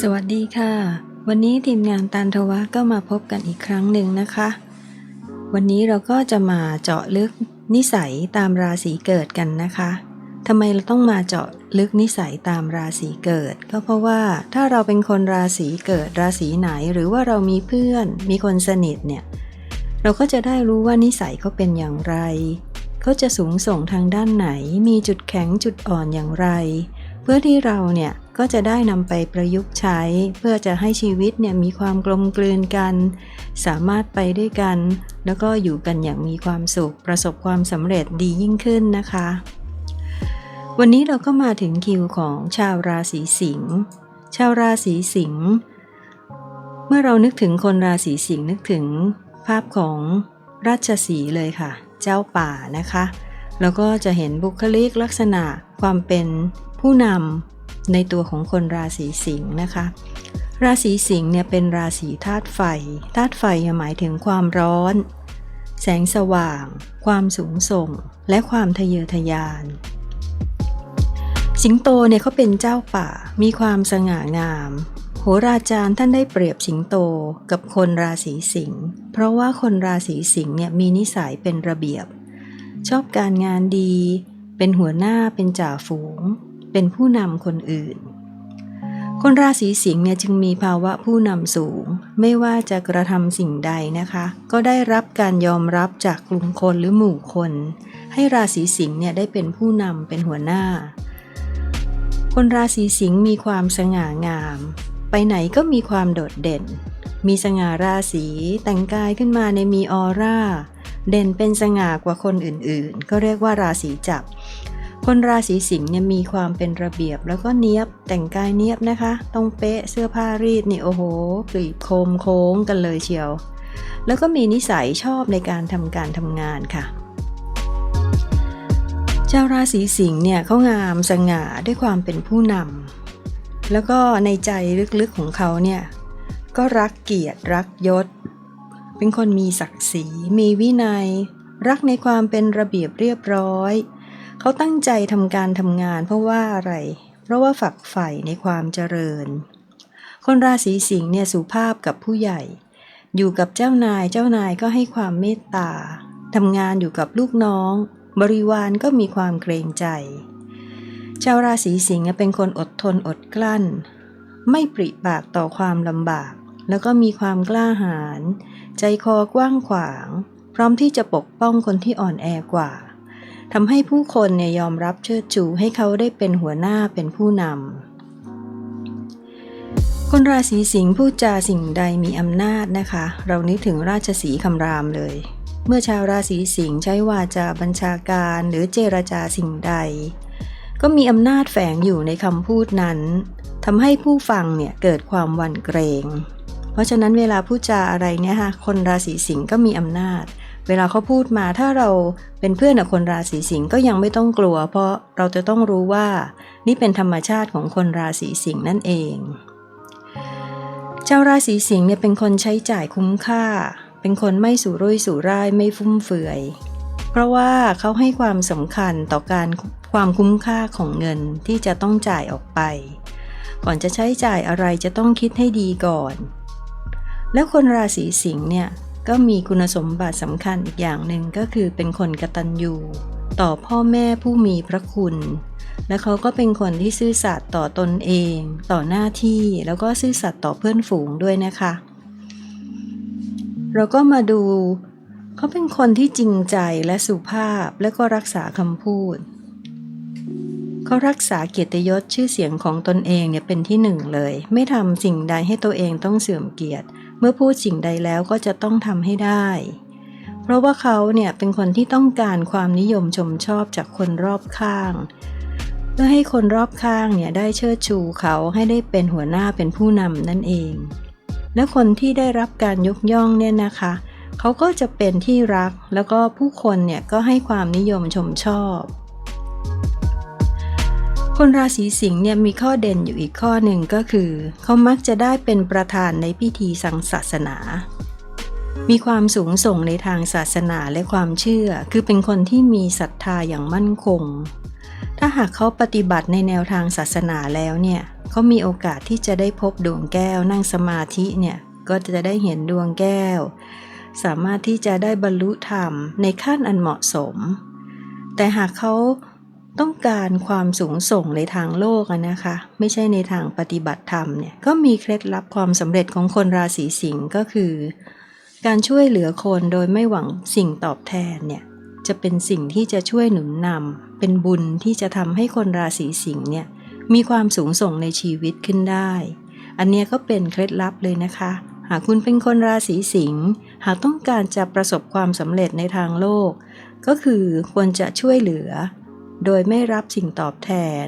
สวัสดีค่ะ วันนี้ทีมงานตันทวะก็มาพบกันอีกครั้งหนึ่งนะคะ วันนี้เราก็จะมาเจาะลึกนิสัยตามราศีเกิดกันนะคะทำไมเราต้องมาเจาะลึกนิสัยตามราศีเกิด ก็เพราะว่าถ้าเราเป็นคนราศีเกิดราศีไหนหรือว่าเรามีเพื่อนมีคนสนิทเนี่ยเราก็จะได้รู้ว่านิสัยเขาเป็นอย่างไร เขาจะสูงส่งทางด้านไหน มีจุดแข็งจุดอ่อนอย่างไร เพื่อที่เราเนี่ย ก็จะได้นำไปประยุกต์ใช้ เพื่อจะให้ชีวิตเนี่ยมีความกลมกลืนกัน สามารถไปด้วยกัน แล้วก็อยู่กันอย่างมีความสุข ประสบความสำเร็จดียิ่งขึ้นนะคะ วันนี้เราก็มาถึงคิวของชาวราศีสิงห์ชาวราศีสิงห์เมื่อเรานึกถึงคนราศีสิงห์นึกถึงภาพของราชสีเลยค่ะ เจ้าป่านะคะ แล้วก็จะเห็นบุคลิกลักษณะความเป็นผู้นำ ในตัวของคนราศีสิงห์นะคะ ราศีสิงห์เนี่ยเป็นราศีธาตุไฟธาตุไฟหมายถึงความร้อน แสงสว่าง ความสูงส่ง และความทะเยอทะยาน สิงโตเนี่ยเขาเป็นเจ้าป่ามีความสง่างามโหราจารย์ท่านได้เปรียบสิงโตกับคนราศีสิงห์ เพราะว่าคนราศีสิงห์เนี่ยมีนิสัยเป็นระเบียบ ชอบการงานดี เป็นหัวหน้าเป็นจ่าฝูง เป็นผู้นำคนอื่น คนราศีสิงห์เนี่ยจึงมีภาวะผู้นำสูง ไม่ว่าจะกระทำสิ่งใดนะคะ ก็ได้รับการยอมรับจากกลุ่มคนหรือหมู่คน ให้ราศีสิงห์เนี่ยได้เป็นผู้นำเป็นหัวหน้า คนราศีสิงห์มีความสง่างาม ไปไหนก็มีความโดดเด่น มีสง่าราศีแต่งกายขึ้นมาในมีออร่าเด่นเป็นสง่ากว่าคนอื่นๆ ก็เรียกว่าราศีจับ คนราศีสิงห์เนี่ยมีความเป็นระเบียบแล้วก็เนียบแต่งกายเนียบนะคะ ต้องเป๊ะเสื้อผ้ารีดนี่โอ้โหกรีบโคมโค้งกันเลยเชียว แล้วก็มีนิสัยชอบในการทำการทำงานค่ะเจ้าราศีสิงห์เนี่ยเขางามสง่าด้วยความเป็นผู้นำแล้วก็ในใจลึกๆของเขาเนี่ยก็รักเกียรติรักยศ เป็นคนมีศักดิ์ศรี มีวินัย รักในความเป็นระเบียบเรียบร้อย เขาตั้งใจทำการทำงานเพราะว่าอะไร เพราะว่าฝักใฝ่ในความเจริญ คนราศีสิงห์เนี่ยสุภาพกับผู้ใหญ่ อยู่กับเจ้านายเจ้านายก็ให้ความเมตตาทำงานอยู่กับลูกน้อง บริวารก็มีความเกรงใจ ชาวราศีสิงห์เป็นคนอดทนอดกลั้น ไม่ปริปากต่อความลำบาก แล้วก็มีความกล้าหาญใจคอกว้างขวาง พร้อมที่จะปกป้องคนที่อ่อนแอกว่า ทำให้ผู้คนเนี่ยยอมรับเชิดชูให้เขาได้เป็นหัวหน้าเป็นผู้นำ คนราศีสิงห์พูดจาสิ่งใดมีอำนาจนะคะ เรานึกถึงราชสีห์คำรามเลย เมื่อชาวราศีสิงห์ใช้วาจาบัญชาการหรือเจรจาสิ่งใด ก็มีอำนาจแฝงอยู่ในคำพูดนั้นทำให้ผู้ฟังเนี่ยเกิดความหวั่นเกรง เพราะฉะนั้นเวลาพูดจาอะไรเนี่ยค่ะคนราศีสิงห์ก็มีอำนาจ เวลาเขาพูดมาถ้าเราเป็นเพื่อนกับคนราศีสิงห์ก็ยังไม่ต้องกลัว เพราะเราจะต้องรู้ว่า นี่เป็นธรรมชาติของคนราศีสิงห์นั่นเองเจ้าราศีสิงห์เนี่ยเป็นคนใช้จ่ายคุ้มค่า เป็นคนไม่สู่รุ่ยสู่ร่ายไม่ฟุ่มเฟือย เพราะว่าเขาให้ความสำคัญต่อการความคุ้มค่าของเงินที่จะต้องจ่ายออกไป ก่อนจะใช้จ่ายอะไรจะต้องคิดให้ดีก่อน แล้วคนราศีสิงห์เนี่ย ก็มีคุณสมบัติสำคัญอีกอย่างหนึ่งก็คือเป็นคนกตัญญูต่อพ่อแม่ผู้มีพระคุณ และเขาก็เป็นคนที่ซื่อสัตย์ต่อตนเอง ต่อหน้าที่แล้วก็ซื่อสัตย์ต่อเพื่อนฝูงด้วยนะคะ เราก็มาดู เขาเป็นคนที่จริงใจและสุภาพและก็รักษาคำพูด เขารักษาเกียรติยศชื่อเสียงของตนเองเนี่ยเป็นที่หนึ่งเลย ไม่ทำสิ่งใดให้ตัวเองต้องเสื่อมเกียรติ เมื่อพูดสิ่งใดแล้วก็จะต้องทำให้ได้ เพราะว่าเขาเนี่ยเป็นคนที่ต้องการความนิยมชมชอบจากคนรอบข้าง เพื่อให้คนรอบข้างเนี่ยได้เชิดชูเขาให้ได้เป็นหัวหน้าเป็นผู้นำนั่นเอง และคนที่ได้รับการยกย่องเนี่ยนะคะเขาก็จะเป็นที่รักแล้วก็ผู้คนเนี่ยก็ให้ความนิยมชมชอบ คนราศีสิงห์เนี่ยมีข้อเด่นอยู่อีกข้อหนึ่งก็คือ เขามักจะได้เป็นประธานในพิธีสังศาสนา มีความสูงส่งในทางศาสนาและความเชื่อ คือเป็นคนที่มีศรัทธาอย่างมั่นคง ถ้าหากเขาปฏิบัติในแนวทางศาสนาแล้วเนี่ยเขามีโอกาสที่จะได้พบดวงแก้วนั่งสมาธิเนี่ยก็จะได้เห็นดวงแก้ว สามารถที่จะได้บรรลุธรรมในขั้นอันเหมาะสม แต่หากเขา ต้องการความสูงส่งในทางโลกนะคะ ไม่ใช่ในทางปฏิบัติธรรมเนี่ยก็มีเคล็ดลับความสำเร็จของคนราศีสิงห์ก็คือ การช่วยเหลือคนโดยไม่หวังสิ่งตอบแทนเนี่ยจะเป็นสิ่งที่จะช่วยหนุนนำเป็นบุญที่จะทำให้คนราศีสิงห์เนี่ยมีความสูงส่งในชีวิตขึ้นได้ อันเนี้ยก็เป็นเคล็ดลับเลยนะคะ หากคุณเป็นคนราศีสิงห์หากต้องการจะประสบความสำเร็จในทางโลก ก็คือควรจะช่วยเหลือ โดยไม่รับสิ่งตอบแทน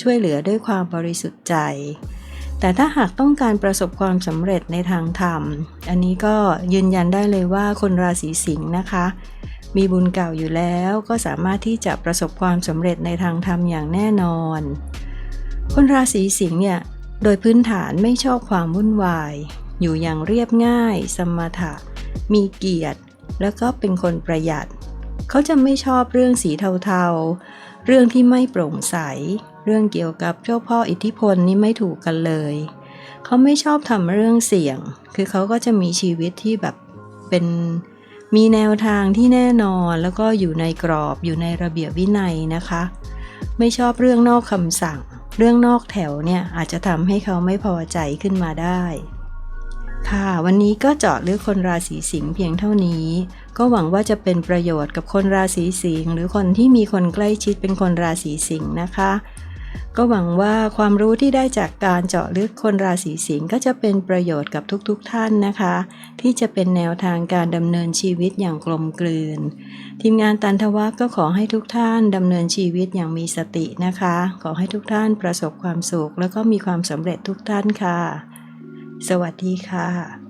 ช่วยเหลือด้วยความบริสุทธิ์ใจ แต่ถ้าหากต้องการประสบความสำเร็จในทางธรรม อันนี้ก็ยืนยันได้เลยว่าคนราศีสิงห์นะคะ มีบุญเก่าอยู่แล้วก็สามารถที่จะประสบความสำเร็จในทางธรรมอย่างแน่นอน คนราศีสิงห์เนี่ยโดยพื้นฐานไม่ชอบความวุ่นวาย อยู่อย่างเรียบง่าย สมถะ มีเกียรติ แล้วก็เป็นคนประหยัด เขาจะไม่ชอบเรื่องสีเทาๆ เรื่องที่ไม่โปร่งใส เรื่องเกี่ยวกับเจ้าพ่ออิทธิพลนี่ไม่ถูกกันเลย เขาไม่ชอบทำเรื่องเสี่ยง คือเขาก็จะมีชีวิตที่แบบเป็นมีแนวทางที่แน่นอนแล้วก็อยู่ในกรอบอยู่ในระเบียบวินัยนะคะ ไม่ชอบเรื่องนอกคำสั่ง เรื่องนอกแถวเนี่ยอาจจะทำให้เขาไม่พอใจขึ้นมาได้ ค่ะ วันนี้ก็เจาะลือกคนราศีสิงห์เพียงเท่านี้ ก็หวังว่าจะเป็นประโยชน์กับคนราศีสิงห์หรือคนที่มีคนใกล้ชิดเป็นคนราศีสิงห์นะคะ ก็หวังว่าความรู้ที่ได้จากการเจาะลึกคนราศีสิงห์ก็จะเป็นประโยชน์กับทุกๆทท่านนะคะ ที่จะเป็นแนวทางการดำเนินชีวิตอย่างกลมกลืน ทีมงานตันทวัฒน์ก็ขอให้ทุกท่านดำเนินชีวิตอย่างมีสตินะคะ ขอให้ทุกท่านประสบความสุข แล้วก็มีความสำเร็จทุกท่านค่ะ สวัสดีค่ะ